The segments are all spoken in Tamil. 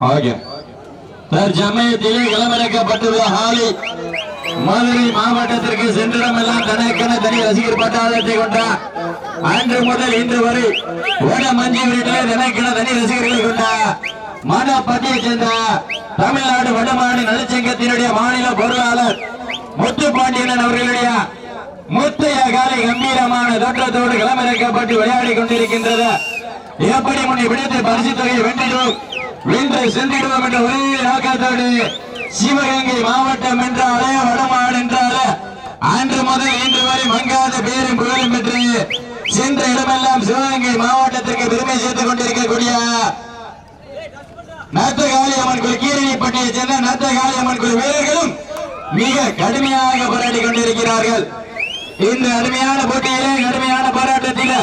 ஓகே தற்சமயத்திலே களமிறக்கப்பட்டுள்ள ஹாலி மதுரை மாவட்டத்திற்கு சென்றிடமெல்லாம் தனக்கென தனி ரசிகர் பட்டாளத்தை கொண்ட அன்று முதல் இன்று வரை வட மஞ்சி வீட்டிலே தனக்கென தனி ரசிகர்களை கொண்ட மணப்பட்டியை சேர்ந்த தமிழ்நாடு வடமாடு நலச்சங்கத்தினுடைய மாநில பொருளாளர் முத்துப்பாண்டியன் அவர்களுடைய முத்தைய காலை கம்பீரமான தோற்றத்தோடு களமிறக்கப்பட்டு விளையாடி கொண்டிருக்கின்றது. எப்படி முன்னே விடுத்து பரிசு தொகையை வென்றிடுவோம் இன்று சென்றிடுவோம் என்ற ஒரே நோக்கத்தோடு சிவகங்கை மாவட்டம் என்றாலே வடமாடு என்றாலே அன்று முதல் இன்று வரை மங்காத பேரும் புகழும் பெற்று சென்ற இடமெல்லாம் சிவகங்கை மாவட்டத்திற்கு பெருமை சேர்த்துக் கொண்டிருக்கக்கூடிய நத்த அம்மன் குழு கீரணிப்பட்டியை சேர்ந்த நத்த காளியம்மன் குழு வீரர்களும் மிக கடுமையாக போராடி கொண்டிருக்கிறார்கள். இந்த அருமையான போட்டியிலே கடுமையான போராட்டத்தில்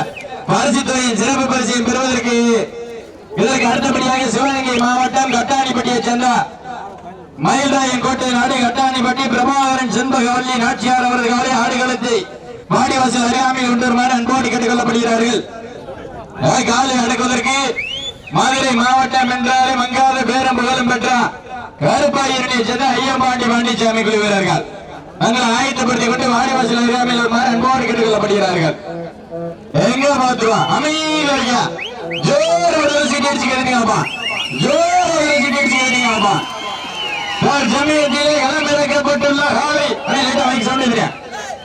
பரிசு துறையின் சிறப்பு பரிசையும் பெறுவதற்கு இதற்கு அடுத்தபடியாக சிவகங்கை மாவட்டம் கட்டாணிப்பட்டியை சேர்ந்த மயில்ராயன் கோட்டை நாடு கட்டாணிப்பட்டி பிரபாகரன் செண்பகவல்லி நாச்சியார் அவரது ஆடுகளத்தை வாடிவாசல் அருகாமையில் கொண்டு அன்போடு கேட்டுக்கொள்ளப்படுகிறார்கள். காலை அடக்குவதற்கு மதுரை மாவட்டம் என்றாலே மங்காத பேரம் புகழும் பெற்ற கருப்பாயிரனை சேர்ந்த ஐயம்பாண்டி பாண்டிச்சாமி குழு வீரர்கள். தங்களை ஆயத்தப்படுத்திக் கொண்டு வாடிவாசல் அருகாமையில் வருமாறு அன்போடு கேட்டுக்கொள்ளப்படுகிறார்கள். எங்க பாத்துருவான் அமைதியா ஜோர் ஒரு சீட் அடிச்சு கேட்டீங்கப்பா ஜோர் ஒரு சீட் அடிச்சு கேட்டீங்கப்பா சமயத்திலே களமிறக்கப்பட்டுள்ள காலை?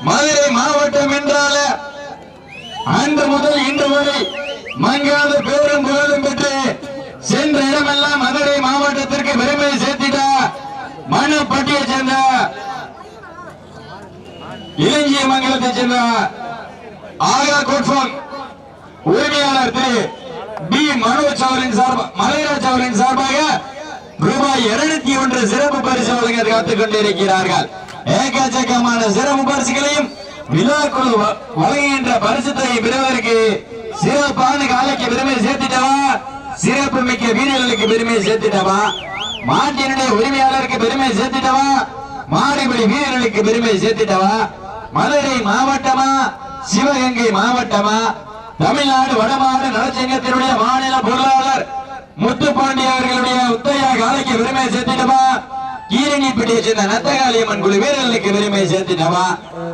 மதுரை மாவட்டம் என்றால அன்று முதல் இன்று வரை மங்காத பேரும் புகழும் பெற்று சென்ற இடமெல்லாம் மதுரை மாவட்டத்திற்கு பெருமை சேர்த்திட மணப்பட்டியை சேர்ந்த இலங்கிய மங்கலத்தை சேர்ந்த ஆகா கோட்பாங் உரிமையாளர் திரு பி மனோஜ் அவரின் சார்பாக மலைராஜ் அவரின் சார்பாக ரூபாய் இருநூத்தி ஒன்று சிறப்பு பரிசு வழங்க காத்துக் கொண்டிருக்கிறார்கள் ஏகச்சக்கமான சிறப்பு பரிசுகளையும் விழாக்குழு குழு வழங்குகின்ற பரிசுத்தை தொகை பெறுவதற்கு சிறப்பான காலைக்கு பெருமை சேர்த்துட்டவா? சிறப்பு மிக்க வீரர்களுக்கு பெருமை சேர்த்துட்டவா? மாட்டினுடைய உரிமையாளருக்கு பெருமை சேர்த்துட்டவா? மாடுபிடி வீரர்களுக்கு பெருமை சேர்த்துட்டவா? மதுரை மாவட்டமா? சிவகங்கை மாவட்டமா? தமிழ்நாடு வடமாடு நலச்சங்கத்தினுடைய மாநில பொருளாளர் முத்து அவர்களுடைய உத்தையா காலைக்கு பெருமை சேர்த்திட்டவா கீரணிப்பட்டியை சேர்ந்த நத்தகாளியம்மன் குழு வீரர்களுக்கு பெருமை சேர்த்திட்டவா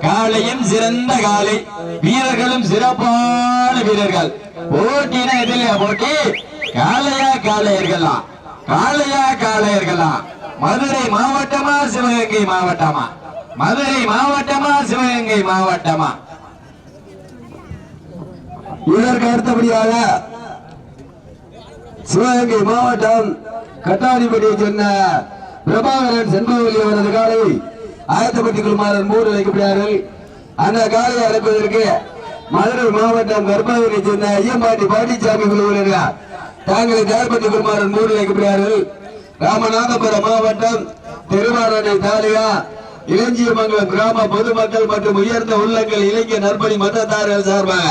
காலையும் சிறந்த காலை வீரர்களும் சிறப்பான வீரர்கள். போட்டினா எதிலையா போட்டி? காளையா காளையர்களா? காளையா காளையர்களா? மதுரை மாவட்டமா சிவகங்கை மாவட்டமா? மதுரை மாவட்டமா சிவகங்கை மாவட்டமா? இதற்கு அடுத்தபடியாக சிவகங்கை மாவட்டம் கட்டாணிப்பட்டியை சேர்ந்த பிரபாகரன் செண்பகவல்லி அவரது காலை ஆயத்தப்பட்டி குமாரன் மூன்று வைக்கப்படுகிறார்கள். அந்த காலையை அழைப்பதற்கு மதுரை மாவட்டம் கர்ப்பாவூரை சேர்ந்த ஐயம்பாட்டி பாண்டிச்சாமி குழுவினர் தாங்களை தயார்பட்டி குமாரன் மூன்று வைக்கப்படுகிறார்கள். ராமநாதபுரம் மாவட்டம் திருவாரணை தாலியா இளஞ்சியமங்கலம் கிராம பொதுமக்கள் மற்றும் உயர்ந்த உள்ளங்கள் இளைஞர் நற்பணி மன்றத்தார்கள் சார்பாக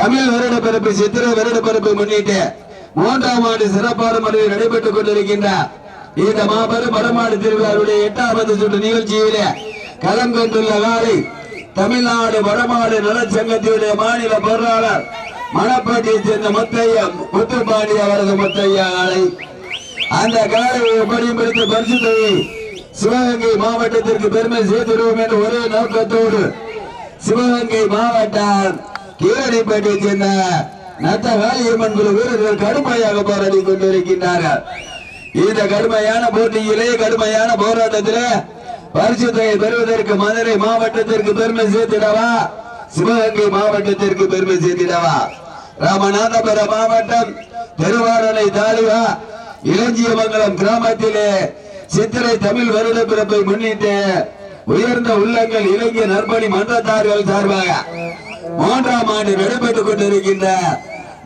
தமிழ் வருட பிறப்பு சித்திரை வருட பிறப்பு முன்னிட்டு மூன்றாம் ஆண்டு சிறப்பான முறையில் நடைபெற்றுக் கொண்டிருக்கின்ற இந்த மாபெரும் வடமாடு திருவிழாவுடைய எட்டாவது சுற்று நிகழ்ச்சியிலே களம் கொண்டுள்ள காலை தமிழ்நாடு வடமாடு நலச்சங்கத்தினுடைய மாநில பொருளாளர் மணப்பாட்டியைச் சேர்ந்த முத்தையா முத்துப்பாண்டி அவரது முத்தையா காலை. அந்த காலை எப்படியும் எடுத்து பரிசுத்தையை சிவகங்கை மாவட்டத்திற்கு பெருமை சேர்த்துடுவோம் என்ற ஒரே நோக்கத்தோடு சிவகங்கை மாவட்டம் கீழடிப்பேட்டை சேர்ந்த நத்த வேலியம்மன் குழு வீரர்கள் கடுமையாக போராடி கொண்டிருக்கின்றார்கள். இந்த கடுமையான போட்டியிலே கடுமையான போராட்டத்திலே பரிசு தொகை பெறுவதற்கு மதுரை மாவட்டத்திற்கு பெருமை சேர்த்திடவா? சிவகங்கை மாவட்டத்திற்கு பெருமை சேர்த்திடவா? ராமநாதபுரம் மாவட்டம் திருவாரணை தாலுகா இளஞ்சியமங்கலம் கிராமத்திலே சித்திரை தமிழ் வருட பிறப்பை முன்னிட்டு உயர்ந்த உள்ளங்கள் இலங்கிய நற்பணி மன்றத்தார்கள் சார்பாக மூன்றாம் ஆண்டு நடைபெற்றுக் கொண்டிருக்கின்ற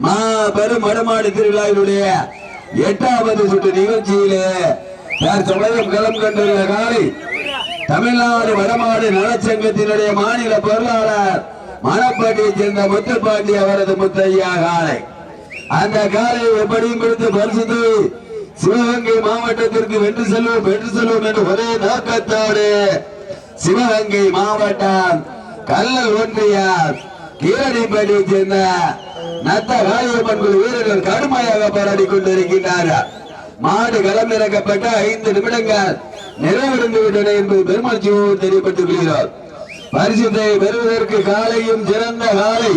மாபெரும் வடமாடு திருவிழாவினுடைய எட்டாவது சுற்று நிகழ்ச்சியிலே தற்சமயம் களம் கண்டுள்ள காலை தமிழ்நாடு வடமாடு நலச்சங்கத்தினுடைய மாநில பொருளாளர் மணப்பாட்டியை சேர்ந்த முத்துப்பாண்டி அவரது முத்தையா காலை. அந்த காலை எப்படியும் கொடுத்து பரிசுத்து சிவகங்கை மாவட்டத்திற்கு வென்று செல்வோம் வென்று செல்வோம் என்று ஒரே நோக்கத்தோடு சிவகங்கை மாவட்டம் கல்லல் ஒன்றியார் கீரடிப்பேட்டையை சேர்ந்த நத்த காளியம்மன் குழு வீரர்கள் கடுமையாக போராடி கொண்டிருக்கின்றார்கள் மாடு களமிறக்கப்பட்ட ஐந்து நிமிடங்கள் நிறைவடைந்து விட்டன என்பது பெருமாட்சியோடு தெரியப்பட்டுக் கொள்கிறார். பரிசுத்தை பெறுவதற்கு காலையும் சிறந்த காலை.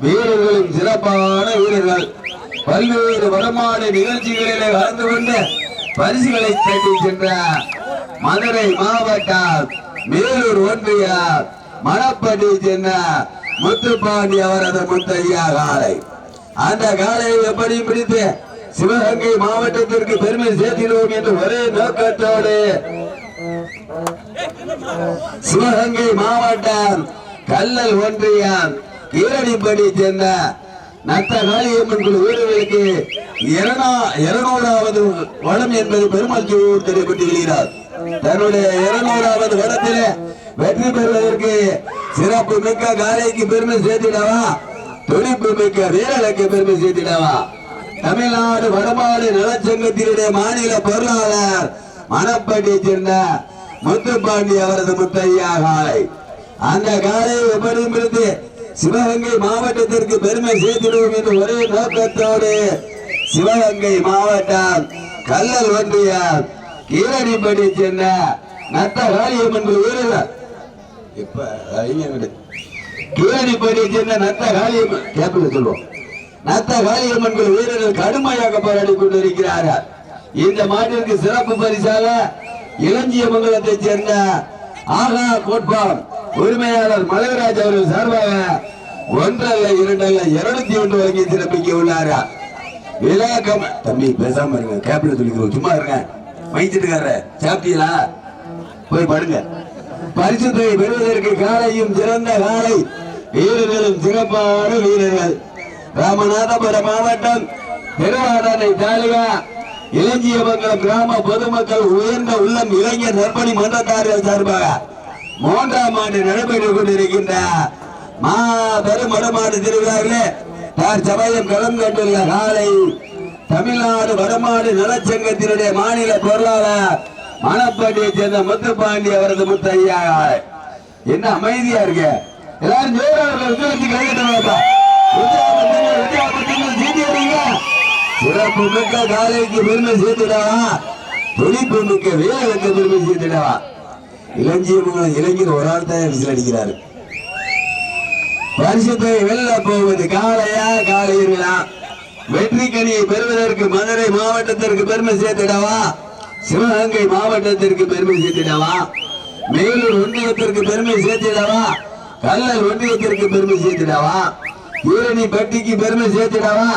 வீரர்களும் சிறப்பான வீரர்கள். பல்வேறு வடமாடு நிகழ்ச்சிகளிலே கலந்து கொண்டு பரிசுகளை தேடி சென்ற மதுரை மாவட்டம் மேலூர் ஒன்றிய மணப்பட்டி சென்ற முத்துப்பாண்டி அவரது முத்தையா காலை அந்த காலையை எப்படி பிடித்து சிவகங்கை மாவட்டத்திற்கு பெருமை சேர்த்திடுவோம் என்று ஒரே நோக்கத்தோடு சிவகங்கை மாவட்டம் கல்லல் ஒன்றியம் ஈரடிப்படி சேர்ந்த நத்த காளியம்மன் குழு வீரர்களுக்கு இருநூறாவது வடம் என்பது பெருமாள் தெரியப்பட்டு வருகிறார் தன்னுடைய இருநூறாவது வடத்திலே வெற்றி பெறுவதற்கு சிறப்பு மிக்க காலைக்கு பெருமை சேர்த்திடவா? துடிப்பு மிக்க வீரலுக்கு பெருமை சேர்த்திடவா? தமிழ்நாடு வடமாடு நலச்சங்கத்தினுடைய மாநில பொருளாளர் மணப்பட்டியை சேர்ந்த முத்துப்பாண்டி அவரது முத்தையா காலை அந்த காலையை உபரிமிருந்து சிவகங்கை மாவட்டத்திற்கு பெருமை சேர்த்திடுவோம் என்று ஒரே நோக்கத்தோடு சிவகங்கை மாவட்டம் கல்லல் ஒன்றியம் கீழடிப்படி சேர்ந்த நத்த மன்ற ஊரில் இப்ப அறிஞர் கீரடிப்பட்டியை சேர்ந்த நத்த காளியம்மன். கேப்பில் சொல்லுவோம். நத்த காளியம்மன் குழு வீரர்கள் கடுமையாக போராடி கொண்டிருக்கிறார்கள். இந்த மாட்டிற்கு சிறப்பு பரிசாக இளஞ்சியமங்கலத்தைச் சேர்ந்த ஆகா கோட்பாம் உரிமையாளர் மலகராஜ் அவர்கள் சார்பாக ஒன்றல்ல இரண்டல்ல இருநூத்தி ஒன்று வரைக்கும் சிறப்பிக்க உள்ளாரா? விழாக்கம் தம்பி பேசாம இருங்க. கேப்ல சொல்லிக்கிறோம். சும்மா இருங்க. மைச்சிட்டுக்கார சாப்பிட்டீங்களா? போய் படுங்க. பரிசுத்தை பெறுவதற்கு காலையும் சிறந்த காலை. வீரர்களும் சிறப்பான வீரர்கள். ராமநாதபுரம் மாவட்டம் திருவாடானை தாலுகா இலஞ்சியமங்கலம் கிராம பொதுமக்கள் உயர்ந்த உள்ளம் இளைஞர் நற்பணி மன்றத்தார்கள் சார்பாக மூன்றாம் ஆண்டு நடைபெற்றுக் கொண்டிருக்கின்ற மாபெரும் வடமாடு திருவிழாவிலே தார் சமயம் களம் கண்டுள்ள காலை தமிழ்நாடு வடமாடு நலச்சங்கத்தினுடைய மாநில பொருளாளர் மானப்பாட்டியை சேர்ந்த முத்துப்பாண்டி அவரது முத்தையா. ஐயா என்ன அமைதியா இருக்க? எல்லாரும் சிறப்பு மிக்க காலைக்கு பெருமை சேர்த்துடவா? துடிப்பு மிக்க வேலைக்கு பெருமை சேர்த்துடவா? இளஞ்சியமங்கலம் இளைஞர் ஒரு ஆள் தான் விசில் அடிக்கிறாரு வருஷத்தை வெல்ல போவது காலையா காளையர்களா? வெற்றி கனியை பெறுவதற்கு மதுரை மாவட்டத்திற்கு பெருமை சேர்த்துடவா? சிவகங்கை மாவட்டத்திற்கு பெருமை சேர்த்திடவா? மேலூர் ஒன்றியத்திற்கு பெருமை சேர்த்திடவா? கல்லல் ஒன்றியத்திற்கு பெருமை சேர்த்திடவா? ஈரணி பட்டிக்கு பெருமை சேர்த்திடவா?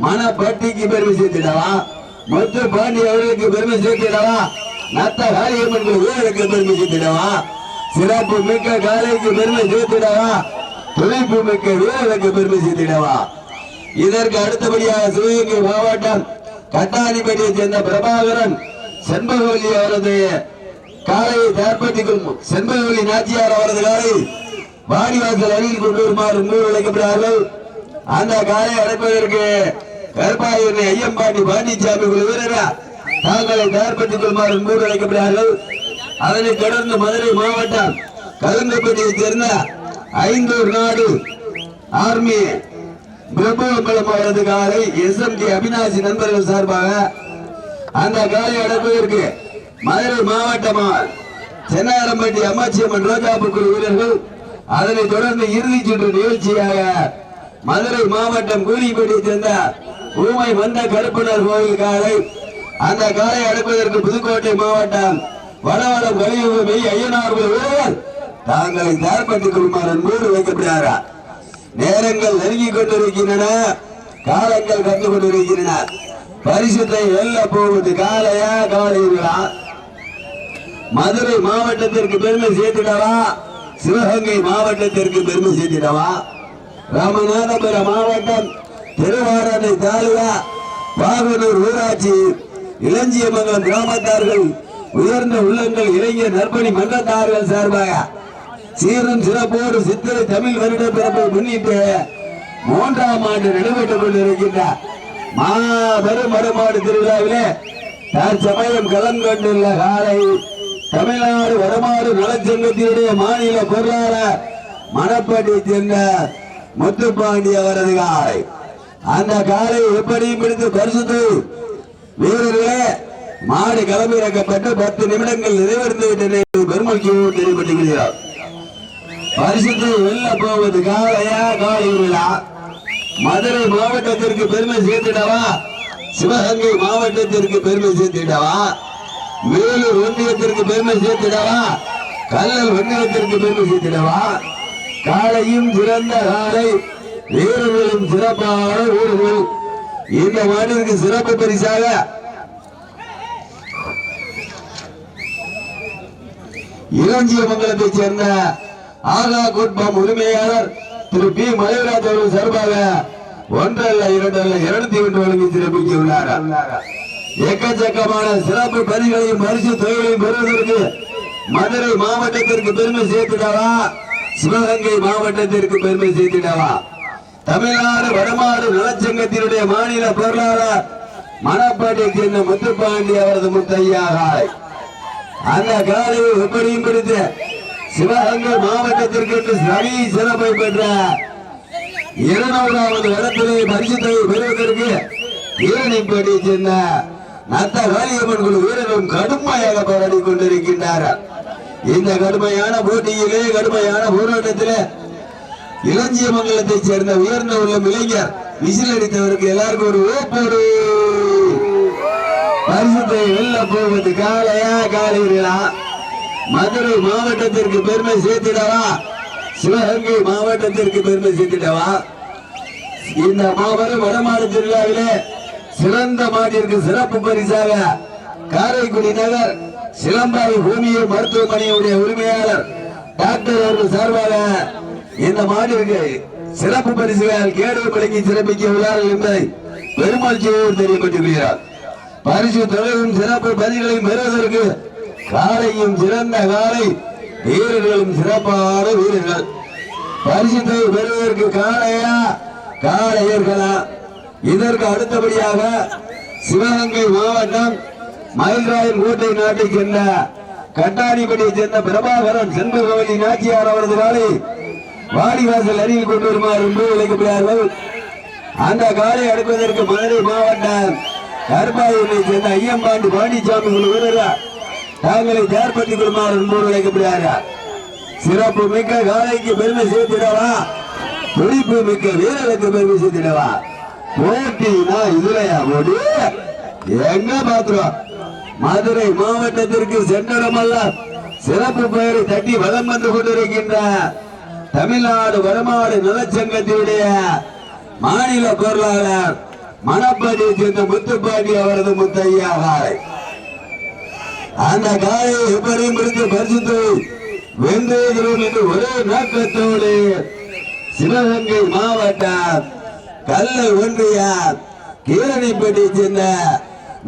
மணப்பட்டிக்கு பெருமை சேர்த்திடவா? முத்து பாண்டி அவர்களுக்கு பெருமை சேர்த்திடவா? நத்த காளியம்மன் வீரருக்கு பெருமை சேர்த்திடவா? சிறப்பு மிக்க காலைக்கு பெருமை சேர்த்திடவா? துணைப்பு மிக்க வீரருக்கு பெருமை சேர்த்திடவா? இதற்கு அடுத்தபடியாக சிவகங்கை மாவட்டம் கட்டாணிப்பட்டியை சேர்ந்த பிரபாகரன் செண்பகவல்லி அவரது காலை தயார்படுத்திக் செண்பகவல்லி நாச்சியார் அவரது காலை வாடிவாசல் அருகில் கொண்டு வருமாறு மூன்று அழைக்கப்படுகிறார்கள் அந்த காலை அடைப்பதற்கு கருப்பாயூர் ஐயம்பாண்டி பாண்டிச்சாமி குழு வீரரா தாங்களை தயார்படுத்திக் கொள்ளுமாறு மூன்று அழைக்கப்படுகிறார்கள் அதனைத் தொடர்ந்து மதுரை மாவட்டம் கருங்கப்பட்டியை சேர்ந்த ஐந்தூர் நாடு ஆர்மி பிரபுவங்குளம் அவரது காலை எஸ் எம் கே அவினாசி நண்பர்கள் சார்பாக அந்த காலை அடைப்பதற்கு மதுரை மாவட்டமா சென்னாரம்பட்டி அம்மாச்சியம்மன் அம்மன் குழு வீரர்கள் அதனைத் தொடர்ந்து இறுதிச் சுற்று நிகழ்ச்சியாக மதுரை மாவட்டம் கூலிப்பட்டியை சேர்ந்த ஊமை வந்த கருப்பனர் கோயில் காலை அந்த காலை அடைப்பதற்கு புதுக்கோட்டை மாவட்டம் வடவளம் கலியுகமை ஐயனார் குழு வீரர்கள் தாங்களை தயார்படுத்திக் கொள்ளுமாறு அன்போடு வைக்கப்படுகிறாரா நேரங்கள் நெருங்கிக் கொண்டிருக்கின்றன காலங்கள் கண்டு கொண்டிருக்கின்றன. பரிசுத்தை வெல்ல போவது காலையா காலையா மதுரை மாவட்டத்திற்கு பெருமை சேர்த்திடவா? சிவகங்கை மாவட்டத்திற்கு பெருமை சேர்த்திடவா? ராமநாதபுரம் மாவட்டம் திருவாரணை தாலுகா பாகனூர் ஊராட்சி இளஞ்சியமங்கலம் கிராமத்தார்கள் உயர்ந்த உள்ளங்கள் இளைஞர் நற்பணி மன்றத்தார்கள் சார்பாக சீரும் சிறப்போடு சித்திரை தமிழ் வருட பிறப்பை முன்னிட்டு மூன்றாம் ஆண்டு நடைபெற்றுக் கொண்டிருக்கின்ற மாபெரும் வடமாடு திருவிழாவிலே தற்சமயம் கலந்து கொண்டுள்ள காலை தமிழ்நாடு வடமாடு நலச்சங்கத்தினுடைய மாநில பொருளாளர் மணப்பட்டி சென்ற முத்துப்பாண்டி அவரது காலை. அந்த காலை எப்படியும் பிடித்து பரிசுத்து வீரர்களே மாடு களமிறக்கப்பட்டு பத்து நிமிடங்கள் நிறைவடைந்து விட்டன என்று பெருமகிழ்ச்சியோடு தெரியப்பட்டுகிறார் பரிசுத்து வெல்ல போவது காளையா காளை விழா? மதுரை மாவட்டத்திற்கு பெருமை சேர்த்திடவா சிவகங்கை மாவட்டத்திற்கு பெருமை சேர்த்திடவா வேலூர் ஒன்றியத்திற்கு பெருமை சேர்த்திடவா கல்லல் ஒன்றியத்திற்கு பெருமை சேர்த்திடவா காலையும் சிறந்த காலை வீரர்களும் சிறப்பான வீரர்கள் இந்த மாநிலத்துக்கு சிறப்பு பரிசாக இளஞ்சியமங்கலத்தைச் சேர்ந்த ஆகா குட்பம் உரிமையாளர் திரு பி மலைராஜ் அவர்கள் சார்பாக ஒன்றல்ல இரண்டல்ல இருநூத்தி ஒன்று வழங்கி சிறப்பிக்க உள்ளார் எக்கச்சக்கமான சிறப்பு பணிகளையும் பரிசு தொகைகளையும் பெறுவதற்கு மதுரை மாவட்டத்திற்கு பெருமை சேர்த்துடவா? சிவகங்கை மாவட்டத்திற்கு பெருமை சேர்த்துடவா? தமிழ்நாடு வடமாடு நலச்சங்கத்தினுடைய மாநில பொருளாளர் மணப்பாட்டை சேர்ந்த முத்துப்பாண்டி அவரது முத்தையாக அந்த காலையை எப்படியும் பிடித்து சிவகங்கை மாவட்டத்திற்கு என்று சரி சிறப்பை பெற்ற இருநூறாவது இடத்திலே பரிசுத்தை பெறுவதற்கு ஈரணிப்படி சென்ற நத்த காளியம்மன் குழு வீரர்களும் கடுமையாக போராடி கொண்டிருக்கின்றார். இந்த கடுமையான போட்டியிலே கடுமையான போராட்டத்திலே இளஞ்சியமங்கலத்தைச் சேர்ந்த உயர்ந்த உள்ளம் இளைஞர் விசில் அடித்தவருக்கு எல்லாருக்கும் ஒரு ஓப்போடு பரிசுத்தை வெல்ல போவது காலையா காலையிலாம் மதுரை மாவட்டத்திற்கு பெருமை சேர்த்திடவா சிவகங்கை மாவட்டத்திற்கு பெருமை சேர்த்திடவா இந்த மாபெரும் வடமாடு திருவிழாவிலே சிறந்த மாட்டிற்கு சிறப்பு பரிசாக காரைக்குடி நகர் சிலம்பாய் பூமியை மருத்துவமனையுடைய உரிமையாளர் டாக்டர் அவர்கள் சார்பாக இந்த மாட்டிற்கு சிறப்பு பரிசுகள் கேடு வழங்கி சிறப்பிக்க உள்ளார்கள் என்பதை பெருமாள் தெரியப்பட்டிருக்கிறார் பரிசு தொகையும் சிறப்பு பரிசுகளையும் பெறுவதற்கு காலையும் சிறந்த காலை. வீரர்களும் சிறப்பான வீரர்கள். பரிசுத்தை பெறுவதற்கு காளையா காளையர்களா இதற்கு அடுத்தபடியாக சிவகங்கை மாவட்டம் மயில்ராயன் கோட்டை நாட்டை சேர்ந்த கட்டாணிப்பட்டியை சேர்ந்த பிரபாகரன் செண்பகவல்லி நாச்சியார் அவரது காலை வாடிவாசல் அருகில் கொண்டு வருமாறு என்று அழைக்கப்படுகிறார்கள். அந்த காலை அடுப்பதற்கு மதுரை மாவட்டம் கருப்பாயூரை சேர்ந்த ஐயம்பாண்டி பாண்டிச்சாமி வீரர்கள் தாங்களை தயார்படுத்திக் கொள்ளுமாறு என்போடு அழைக்கப்படுகிறார்கள் சிறப்பு மிக்க காலைக்கு பெருமை சேர்த்திடவா? துடிப்பு மிக்க வீரருக்கு பெருமை சேர்த்திடவா? போட்டினா இதுலையா? போடி எங்க பாத்துருவோம்? மதுரை மாவட்டத்திற்கு சென்றடமல்ல சிறப்பு பெயரை தட்டி வலம் வந்து கொண்டிருக்கின்ற தமிழ்நாடு வடமாடு நலச்சங்கத்தினுடைய மாநில பொருளாளர் மணப்பாடியை சேர்ந்த முத்துப்பாண்டி அவரது முத்தையா காலை அந்த காயை எப்படி முடித்து பரிசுத்து வென்றேகிறோம் என்று ஒரே நோக்கத்தோடு சிவகங்கை மாவட்டம் கல்லை ஒன்றியார் கீரணிப்பட்டி சேர்ந்த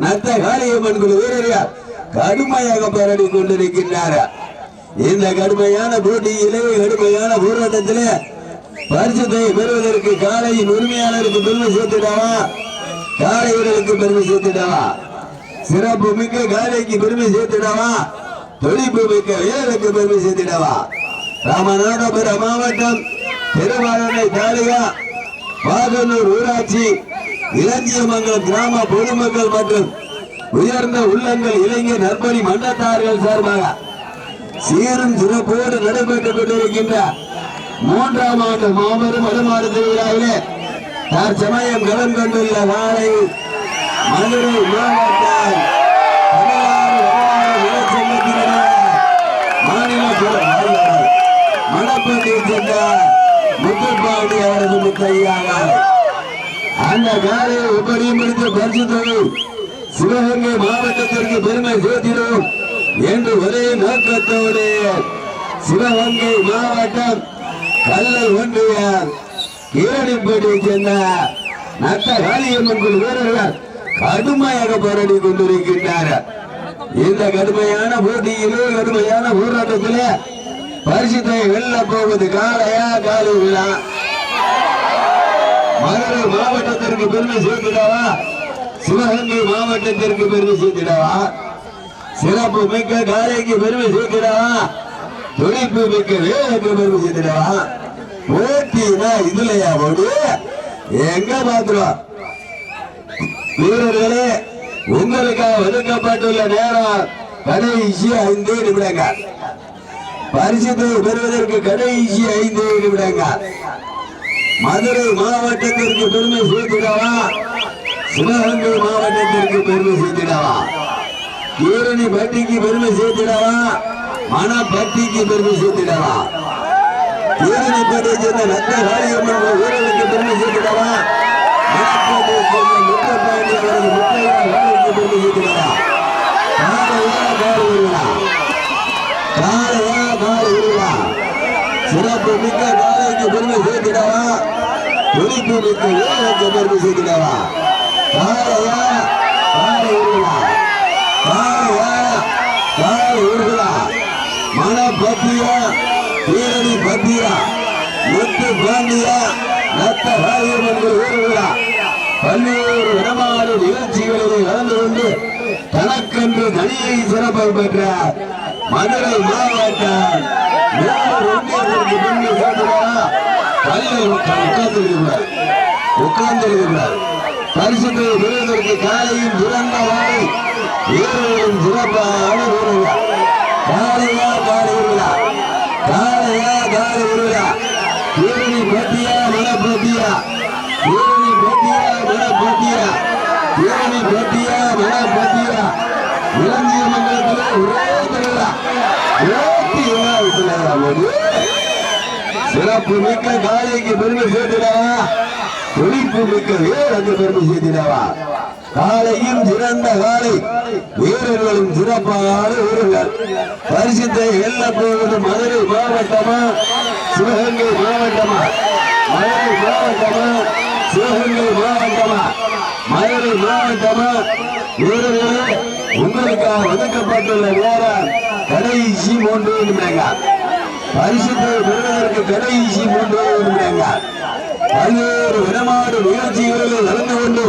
நத்த காளியம்மன் குழு வீரர்கள் கடுமையாக போராடி கொண்டிருக்கின்றார். இந்த கடுமையான போட்டியிலே கடுமையான போராட்டத்திலே பரிசுத்தை பெறுவதற்கு காலையின் உரிமையாளருக்கு பெருமை சேர்த்துடவா காலை பெருமை சேர்த்துடவா சிறப்பு மிக்க காலைக்கு பெருமை சேர்த்திடவா? தொழிப்பு மிக்க வீரருக்கு பெருமை சேர்த்திடவா? ராமநாதபுரம் மாவட்டம் திருவாரூரை தாலுகா பாகனூர் ஊராட்சி இளஞ்சியமங்கலம் கிராம பொதுமக்கள் மற்றும் உயர்ந்த உள்ளங்கள் இளைஞர் நற்பணி மன்றத்தார்கள் சார்பாக சீரும் சிறப்போடு நடைபெற்றுக் கொண்டிருக்கின்ற மூன்றாம் ஆண்டு மாபெரும் வடமாடு திருவிழாவிலே தற்சமயம் கலந்து கொண்டுள்ள நாளை மதுரை மாவட்டம் மணப்பட்டியை சேர்ந்த முத்துப்பாண்டி அவரது முத்தையாக அந்த காலையை எப்படியும் முடித்து பரிசு சிவகங்கை மாவட்டத்திற்கு பெருமை சேர்த்திடும் என்று ஒரே நோக்கத்தோடு சிவகங்கை மாவட்டம் கல்லை ஒன்றிய கீரணிப்பேட்டையை சேர்ந்த நத்த காளியம்மன் குழு வீரர்கள் கடுமையாக போராடி கொண்டிருக்கின்றார். இந்த கடுமையான போட்டியிலே கடுமையான போராட்டத்திலே பரிசுத்தை வெல்ல போவது காலையா காலு விழா. மதுரை மாவட்டத்திற்கு பெருமை சேர்த்துடவா? சிவகங்கை மாவட்டத்திற்கு பெருமை சேர்த்துடவா? சிறப்பு மிக்க காலைக்கு பெருமை சேர்த்துடவா? துடிப்பு மிக்க வேலைக்கு பெருமை சேர்த்துடவா? போட்டினா இதுலயா போடு? எங்க பாத்துருவா வீரர்களே உங்களுக்காக ஒதுக்கப்பட்டுள்ள நேரம் கடைசி ஐந்து நிமிடங்கள். பரிசுத்தை பெறுவதற்கு கடைசி ஐந்து நிமிடங்கள். மதுரை மாவட்டத்திற்கு பெருமை சேர்த்திடவா? சிவகங்கை மாவட்டத்திற்கு பெருமை சேர்த்திடவா? கீரணி பட்டிக்கு பெருமை சேர்த்திடவா? மணப்பட்டிக்கு பெருமை சேர்த்திடவா? கீரணிப்பட்டியை சேர்ந்த நத்த காளியம்மன் ஊழலுக்கு பெருமை சேர்த்திடவா? பெருமை சேர்த்திடவா? துடிப்பு மிக்க வீரருக்கு பெருமை சேர்த்திடவா? காலையா காலை உருவா காலையா காலை உருவா மன பத்தியா? வீரணி பத்தியா? முத்து பாண்டியா நத்த ராஜமன்ற வீரர்களா பல்வேறு விதமான நிகழ்ச்சிகளில் கலந்து கொண்டு தனக்கென்று தனியை சிறப்பு பெற்ற மதுரை மாவட்டம் மேலூர் ஒன்றியத்திற்கு உட்கார்ந்திருக்கிறார். பரிசுத்தை பெறுவதற்கு காலையும் சிறந்த வாழை வீரர்களும் சிறப்பாக வீரர்கள். காலையா காலை விருதா. காலையா காலை விருதா. வீரணி பத்தியா மன பத்தியா வீரணி பத்தியா மன பத்தியா வீரணி பத்தியா மன பத்தியா இளஞ்சிய மங்கலத்தில் ஒரே திருவிழா ஓட்டி சிறப்பு மிக்க காலைக்கு பெருமை சேர்த்திடவா? துடிப்பு மிக்க வீரருக்கு பெருமை சேர்த்திடவா? காலையும் சிறந்த காலை வீரர்களும் சிறப்பான வீரர்கள். பரிசுத்தை வெல்ல போவது மதுரை மாவட்டமா? சிவகங்கை மாவட்டமா? மதுரை மாவட்டமா? சிவகங்கை மாவட்டமா? மதுரை மாவட்டமா வீரர்களே உங்களுக்காக ஒதுக்கப்பட்டுள்ள நேரம் கடைசி மூன்று நிமிடங்கள். பரிசுத்தை பெறுவதற்கு கடைசி மூன்று நிமிடங்கள். பல்வேறு விதமான நிகழ்ச்சிகளில் கலந்து கொண்டு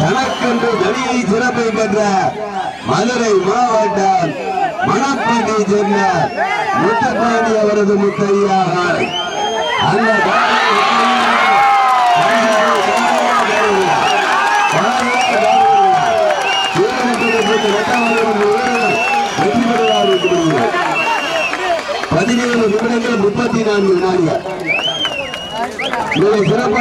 தனக்கென்று தனியை சிறப்பை பெற்ற மதுரை மாவட்டம் மணப்பாட்டியை சேர்ந்த முத்தப்பாண்டி அவரது முத்தையா காலை அந்த பதினேழு நிமிடங்கள் முப்பத்தி நான்கு வினாடிகள். சிறப்பாக